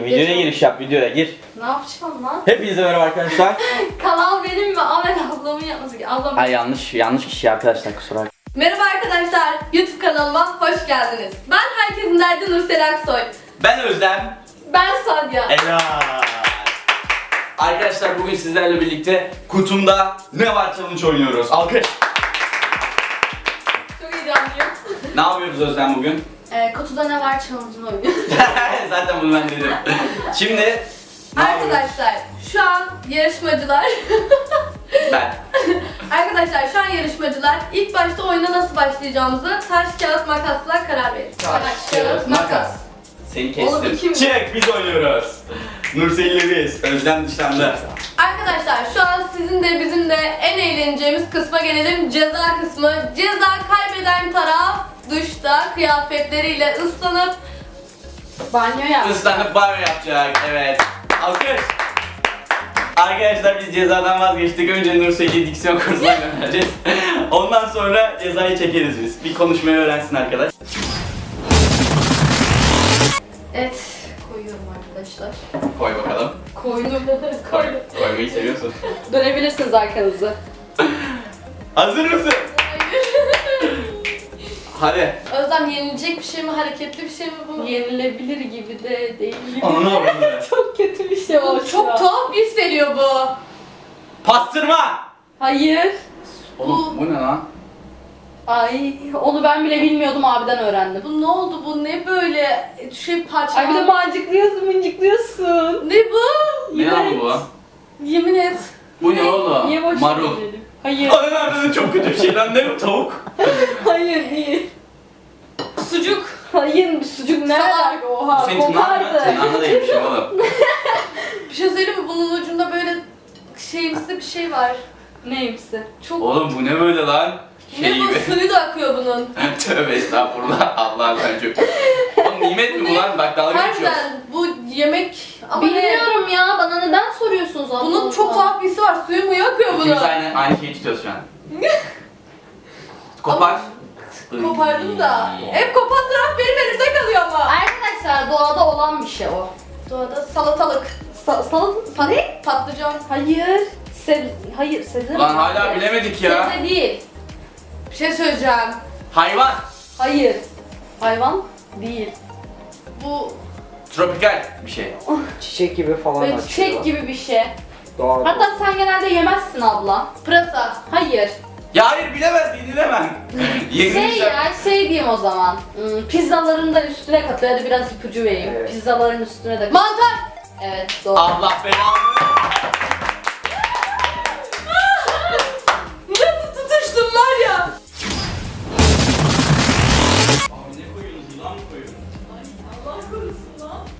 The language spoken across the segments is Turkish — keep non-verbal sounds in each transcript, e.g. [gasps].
Videoya giriş yap, videoya gir. Ne yapacağım lan? Hepinize merhaba arkadaşlar. [laughs] Kanal benim mi? Ahmet ablamın yapması ki. Ablam. Ay yanlış, yanlış kişi arkadaşlar kusura bakmayın. Merhaba arkadaşlar. YouTube kanalıma hoş geldiniz. Ben herkesin derdi Nursel Aksoy. Ben Özlem. Ben Sadia. Ela. Arkadaşlar bugün sizlerle birlikte kutumda ne var challenge oynuyoruz. Alkış. Çok heyecanlıyım. Ne yapıyoruz Özlem bugün? Ee, kutuda ne var challenge'ını oynuyoruz. [laughs] [laughs] Zaten bunu ben dedim. Şimdi? Arkadaşlar şu an yarışmacılar [laughs] Ben. Arkadaşlar şu an yarışmacılar ilk başta oyuna nasıl başlayacağımızı taş kağıt makasla karar verin. Seni Oğlum, kestim. kim- Çek biz oynuyoruz. Nursel'le biz. Özlem dışlandı. Arkadaşlar şu an sizin de bizim de en eğleneceğimiz kısma gelelim. Ceza kısmı. Ceza kaybeden taraf duşta kıyafetleriyle ıslanıp banyo yap. Islanıp banyo yapacak. Evet. Alkış. Arkadaşlar biz cezadan vazgeçtik. Önce Nursel'i diksiyon kursuna göndereceğiz. Ondan sonra cezayı çekeriz biz. Bir konuşmayı öğrensin arkadaş. Evet koyuyorum arkadaşlar. Koy bakalım. Koydum. [laughs] Koy. Koymayı seviyorsun. Dönebilirsiniz arkanızı. [laughs] Hazır mısın? Hadi. Özlem yenilecek bir şey mi, hareketli bir şey mi bu? Yenilebilir gibi de değil gibi. Ananı [laughs] avradını. Çok kötü bir şey oldu. Çok tuhaf bir his veriyor bu. Pastırma. Hayır. Oğlum bu ne lan? Ay onu ben bile bilmiyordum abiden öğrendim. Bu ne oldu bu? Ne böyle şey parça? Ay bir de mancıklıyorsun mıncıklıyorsun. Ne bu? Ne lan bu? Yemin et. Bu ne oğlum? Niye boş Marul. verelim? Hayır. Avradını çok kötü bir şey lan. Ne bu tavuk? Hayır değil. Sucuk. Hayır bir sucuk ne Salak. oha Senin tırnağın mı? kokardı. Tırnağına değmişim oğlum. [laughs] Bir şey söyleyeyim mi? Bunun ucunda böyle şeyimsi bir şey var. Neymişse. Çok Oğlum bu ne böyle lan? Şey ne bu gibi. suyu da akıyor bunun. [laughs] Tövbe estağfurullah. Allah ben çok. Oğlum nimet mi bu lan? Bak dalga geçiyoruz. Harbiden bu yemek ama ne? Bilmiyorum ya bana neden soruyorsunuz Allah Bunun çok tuhaf bir hisi var. Suyu mu yakıyor bunu? İkimiz aynı, aynı şeyi tutuyoruz şu an. [laughs] Kopar. Kopardım da. Hep kopan taraf benim elimde kalıyor ama. Arkadaşlar doğada olan bir şey o. Doğada salatalık. Sa salata ne? Patlıcan. Hayır. Seb hayır sebze. Lan hala bilemedik ya. Sebze değil. Bir şey söyleyeceğim. Hayvan. Hayır. Hayvan değil. Bu Tropikal bir şey. Çiçek gibi falan Böyle açıyor. çiçek gibi bir şey. Doğal. Hatta sen genelde yemezsin abla. pırasa. Hayır. Ya hayır bilemez yenilemem. [laughs] Şey Yenilirsen. ya şey diyeyim o zaman. Hmm, pizzaların da üstüne katıyor. Hadi biraz ipucu vereyim. Evet. Pizzaların üstüne de Mantar. Evet doğru. Allah belanı.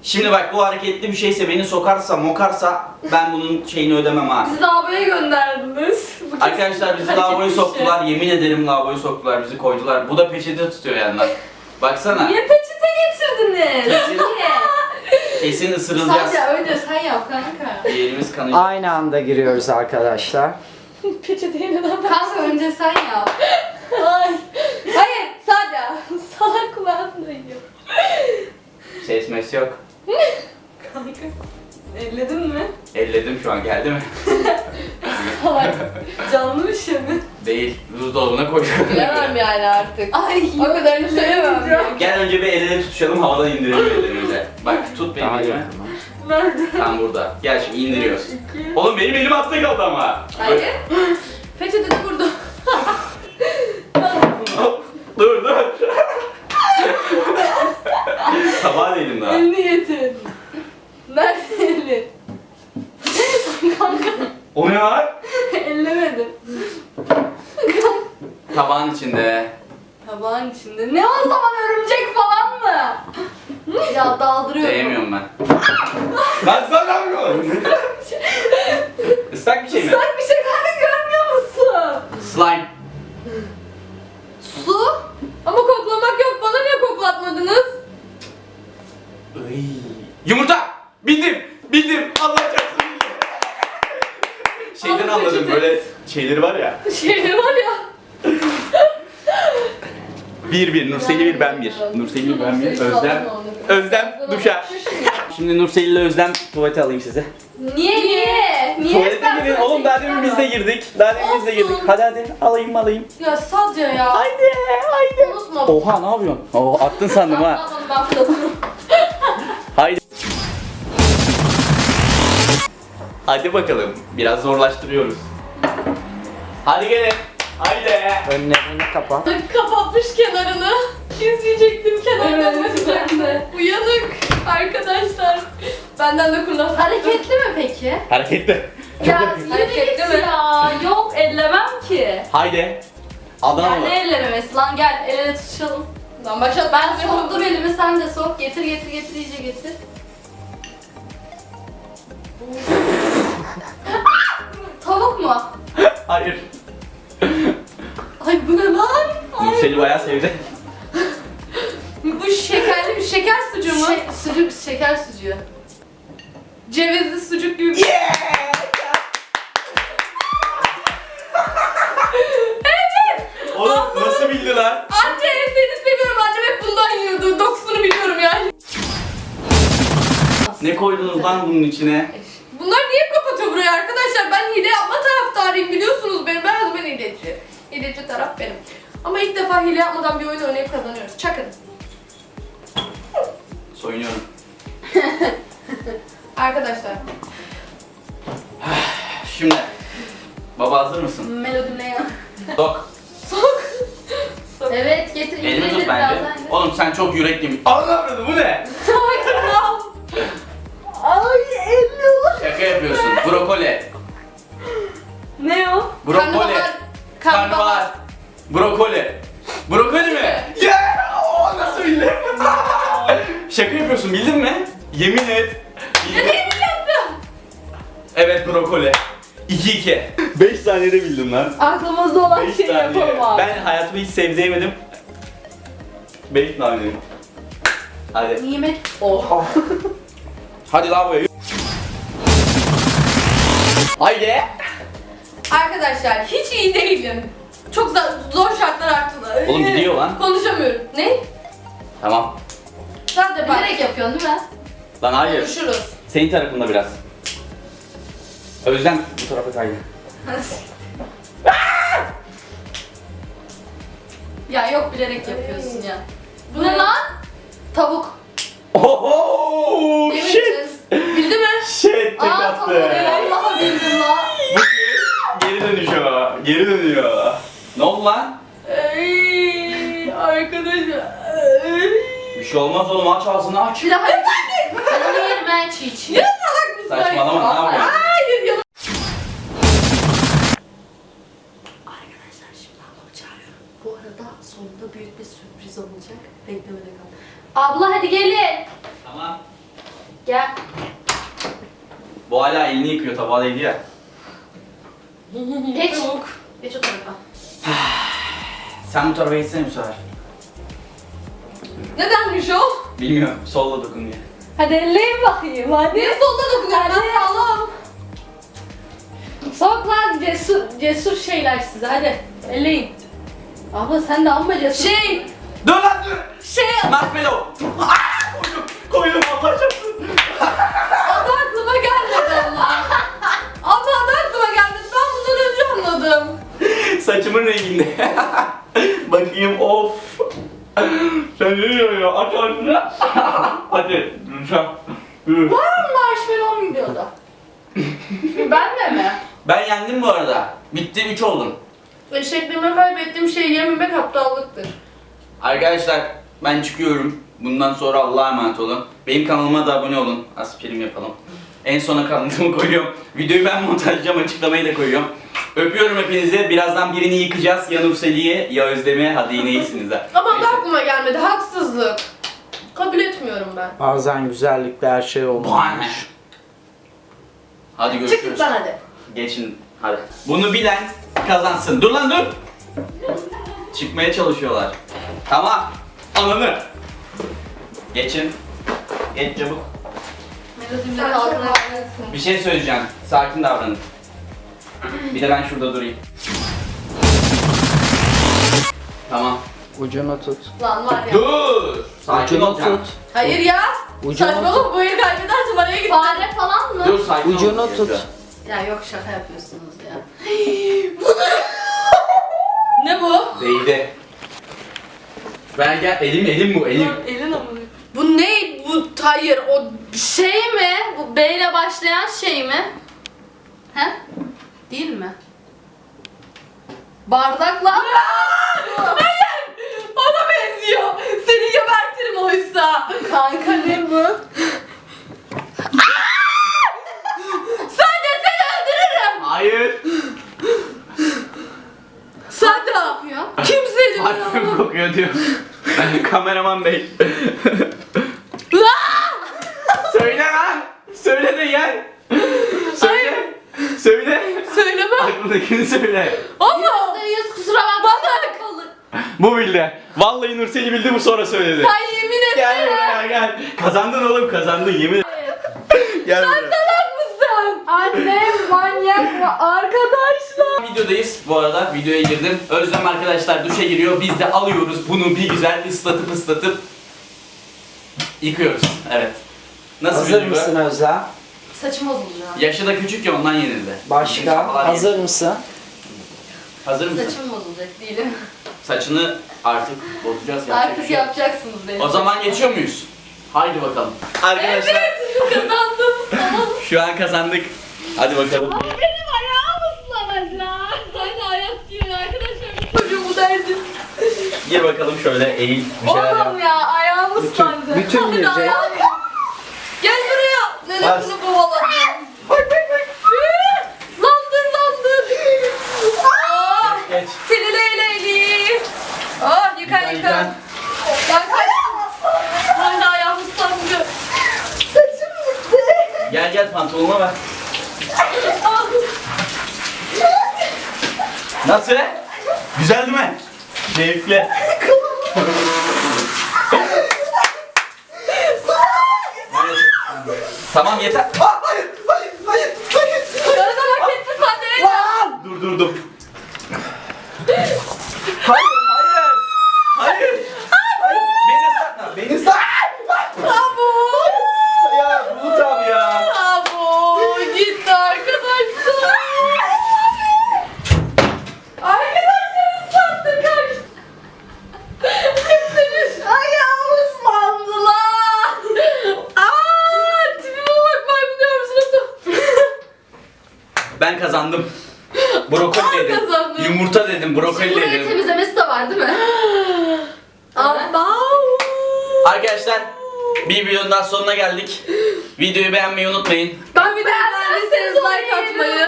Şimdi bak bu hareketli bir şeyse beni sokarsa mokarsa ben bunun şeyini ödemem ha. Bizi lavaboya gönderdiniz. Bu kesin Arkadaşlar bizi hareketli lavaboya bir şey. soktular. Yemin ederim lavaboya soktular. Bizi koydular. Bu da peçete tutuyor yandan. Baksana. Niye peçete getirdiniz? Kesin, Niye? [laughs] kesin ısırılacağız. Sadece önce sen yap kanka. Yerimiz kanayacak. Aynı anda giriyoruz arkadaşlar. [laughs] Peçeteyi neden ben? Kanka önce sen yap. [laughs] Ay. Hayır sadece. Salak kulağın duyuyor. Ses mes yok. Kanka. Elledin mi? Elledim şu an geldi mi? [laughs] Salak. Canlı bir şey mi? Değil. Buzdolabına koydum. Bilemem yani artık. Ay. O kadarını söyleyemem. Gel önce bir el ele tutuşalım havadan indirelim ellerimize. Bak tut benim Daha elimi. yakın. Nerede? Tam burada. Gel şimdi indiriyoruz. İki. Oğlum benim elim altta kaldı ama. Hayır. [laughs] Peçete de burada. dur dur. Tabağa değdim daha. Elini getir. Nerede eli? Kanka O ne lan? [laughs] ellemedim. [laughs] Tabağın içinde. Tabağın içinde. Ne o zaman örümcek falan mı? [laughs] ya daldırıyorum. Değemiyorum ben. Lan sen ne yapıyorsun? Islak bir şey mi? Islak bir şey kanka görmüyor musun? Slime. Su. Ama koklamak yok. Bana niye koklatmadınız? Iy. Yumurta. Bildim. Bildim. Allah çarpsın bildim. Şeyden Al anladım peçete. böyle şeyleri var ya. [laughs] Şey var ya. Bir bir. Nurseli bir ben bir. Nurseli bir ben bir. Özlem. Özlem duşa. [laughs] şimdi Nursel ile Özlem tuvalete alayım sizi. Niye niye? Niye Tuvalete ben girin. tuvalete Oğlum daha demin biz de girdik. Daha demin biz de girdik. Olsun. Hadi hadi alayım alayım. Ya sadece ya. Haydi haydi. Unutma. Oha ne yapıyorsun? Oo, attın sandım ha. Atmadım ben fırlatırım. [laughs] Haydi. Hadi bakalım. Biraz zorlaştırıyoruz. Hadi gelin. Haydi. Önlerini kapat. Kapatmış kenarını. İzleyecektim kenardan Evet. Uyanık arkadaşlar. Benden de kurnaz. Hareketli mi peki? Hareketli. Ya Hareketli yürü git mi? ya. Yok ellemem ki. Haydi. Adana Ya ne ellememesi lan gel el ele tutuşalım. Lan başlat Ben soktum elimi sen de sok. Getir getir getir iyice getir. [laughs] Tavuk mu? [laughs] Hayır. Ay bu ne lan? Ay, Nursel'i bayağı sevdi. bu şekerli bir şeker sucuğu mu? Şey, sucuk, şeker sucuğu. Cevizli sucuk gibi. bir- Oğlum nasıl bildi lan? Anne seni seviyorum. Annem hep bundan yiyordu. Dokusunu biliyorum yani. Ne koydunuz lan bunun içine? Bunlar niye kapatıyor burayı arkadaşlar? Ben hile yapma taraftarıyım biliyorsunuz benim. Ben ben hileci. Hileci taraf benim. Ama ilk defa hile yapmadan bir oyun oynayıp kazanıyoruz. Çakın. Soyunuyorum. [laughs] Arkadaşlar. Şimdi. Baba hazır mısın? Melodim ne ya? Dok. Sok. Sok. [laughs] Evet getir Elimi tut bence. Oğlum sen çok yürekli. Anlamadım bu ne? Sakin ol. [laughs] Ay Şaka yapıyorsun. Brokoli. Ne o? Brokoli. Karnabahar. Karnabahar. Brokoli. Brokoli mi? Yeah! Oo, nasıl bildin? [laughs] Şaka yapıyorsun bildin mi? Yemin et. Ya niye biliyorsun? Evet brokoli. 2-2. 5 saniyede bildim lan. Aklımızda olan 5 şeyi saniye. yapalım abi. Ben hayatımı hiç sebze yemedim. 5 saniye. Hadi. Nimet. Oh. Hadi lavaboya. Haydi. Arkadaşlar hiç iyi değilim. Çok zor, zor şartlar altında. Oğlum gidiyor lan. Konuşamıyorum. Ne? Tamam. Sen de bak. Bilerek yapıyorsun değil mi? Lan hayır. Konuşuruz. Senin tarafında biraz. Özlem bu tarafa kaydı. [laughs] Ya yok bilerek yapıyorsun ya. Bu ne lan? Tavuk. Oho! Emin Shit! Bildi mi? Shit tek Aa attı. tavuk. Vallahi bildim la. Bu kez geri dönüyor. Ne oldu lan? Ey, arkadaşlar. Bir şey olmaz oğlum aç ağzını aç. Bir daha yapayım. Ben onu yerim ha çiğ çiğ. Ya salak mısın? Saçmalama ne yapıyorsun? Hayır ya. Arkadaşlar şimdi ablamı çağırıyorum. Bu arada sonunda büyük bir sürpriz olacak. Beklemede kal. Abla hadi gelin. Tamam. Gel. Bu hala elini yıkıyor tabağı değdi ya. Geç. Tavuk. Geç o tarafa. [sighs] Sen bu tarafa geçsene bu sefer. Nedenmiş o? Bilmiyorum. Solla dokun diye. Hadi elleyin bakayım hadi. Niye solda dokunuyorum ben sağlam. Sok lan cesur, cesur şeyler size hadi. Elleyin. Abla sen de amma cesur. Şey, Dur lan dur. şey Marshmallow. Aa, koydum. Koydum Allah çarpsın. Saçımın renginde. [laughs] Bakayım of. Sen ne diyorsun ya? Aç ağzını. [laughs] Hadi lütfen. Yürü. Var mı marshmallow gidiyordu? ben de mi? Ben yendim bu arada. Bitti 3 oldum. Eşekliğime kaybettiğim şey yememek aptallıktır. Arkadaşlar ben çıkıyorum. Bundan sonra Allah'a emanet olun. Benim kanalıma da abone olun. Az prim yapalım. En sona kanalımı koyuyorum. Videoyu ben montajlayacağım, açıklamayı da koyuyorum. Öpüyorum hepinizi. Birazdan birini yıkacağız. Ya Nurseli'yi ya Özlem'i. Hadi yine iyisiniz ha. Ama Neyse. da aklıma gelmedi. Haksızlık. Kabul etmiyorum ben. Bazen güzellikle her şey Bana. olmamış. Hadi Çık görüşürüz. lan hadi. Geçin hadi. Bunu bilen kazansın. Dur lan dur. Çıkmaya çalışıyorlar. Tamam. Ananı. Geçin. Geç çabuk. Sen. Bir şey söyleyeceğim. Sakin davranın. Bir de ben şurada durayım. Tamam. Ucunu tut. Lan var ya. Dur. Sakin Ucunu ol tut. Hayır ya. Ucunu Saçmalama bu el kaybedersin araya git. Fare falan mı? Dur sakin ol. Ucunu tut. Ya yok şaka yapıyorsunuz ya. [laughs] Ne bu? Değdi. Ver gel elim elim bu elim. Elin amına. Bu ne? Bu hayır o şey mi? Bu B ile başlayan şey mi? He? Değil mi? Bardakla. Hayır! Ona benziyor. Seni gebertirim oysa. Kanka ne bu? Sadece seni öldürürüm. Hayır. Sadece. Yapıyor. Kimsenin Parfüm kokuyor diyor. Kameraman bey. Söyle lan. Söyle de gel. Söyle. Söyle. Söyleme. Aklındakini söyle. Ama Yüz kusura bakma. Bu bildi. Vallahi Nur seni bildi bu sonra söyledi. sen yemin Gel etsene. buraya gel. Kazandın oğlum kazandın yemin [laughs] Gel buraya. Salak mısın? Annem manyak mı? Arkadaşlar. Videodayız bu arada videoya girdim. Özlem arkadaşlar duşa giriyor. Biz de alıyoruz bunu bir güzel ıslatıp ıslatıp yıkıyoruz. Evet. Nasıl Hazır bir mısın Özlem? Saçım bozuldu Yaşı da küçük ya ondan yenildi. Başka? Hazır mısın? Hazır mısın? Saçım bozulacak değilim. Saçını artık bozacağız. yapacak bir Artık şey yok. yapacaksınız benim. O zaman geçiyor muyuz? Haydi bakalım. Arkadaşlar [laughs] Kazandım. [laughs] şu an kazandık. Hadi bakalım. Benim ayağım ıslanacak. Hadi ayak giyin arkadaşlar. Çocuğumu derdim. Gir bakalım şöyle eğil. Bir şeyler yap. Oğlum ya ayağım ıslandı. bütün Hadi girecek. ayağım. Buraya. Nenesini kovaladım. Bak bak bak. Landır landır. Aa, Geç. Seni leyleyli. Oh yıkan Yıkan, yıkan. yıkan. Ben kaçtım. Hala ayağım ıslandı. Saçım gitti. Gel gel pantolonuma bak. Nasıl? Güzel değil mi? Zevkli. Tamam yeter. Aa, hayır, hayır, hayır, hayır. Arada hak etti sadece. Dur dur dur. Hayır, hayır. Hayır. Hayır. Beni ıslatma. Beni ıslatma. Abo. Ya Bulut abi ya. Abo gitti arkadaşlar. Arkadaşlar ıslattı kaç. Hepsiniz ayağım ıslandı lan. Aa tipime bak maymun yavrusu. Ben kazandım. Brokoli dedim. kazandım. Yumurta dedim, brokoli Burayı dedim. temizlemesi de var değil mi? [gasps] Abo. Arkadaşlar bir videonun daha sonuna geldik. Videoyu beğenmeyi unutmayın. Ben bir de beğendiyseniz like atmayı.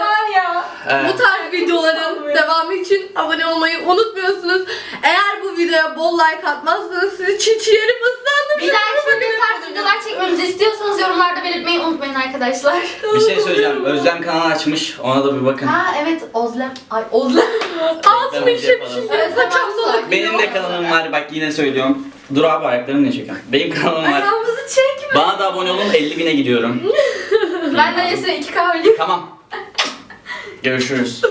Evet. Bu tarz videoların devamı için abone olmayı unutmuyorsunuz. Eğer videoya bol like atmazsanız sizi çiğ çiğ yerim ıslandım. Bir dahaki ne tarz videolar çekmemizi istiyorsanız yorumlarda belirtmeyi unutmayın arkadaşlar. Bir şey söyleyeceğim. Özlem kanal açmış. Ona da bir bakın. Ha evet Ozlem. Ay Ozlem. [laughs] Altını. Evet, Saçım tamam, dolu. Benim de kanalım var. Bak yine söylüyorum. Dur abi ayaklarını ne çekiyorsun? Benim kanalım var. Ayağımızı çekme. Bana da abone olun. 50 bine gidiyorum. Ben de yesene iki kahve Tamam. Görüşürüz.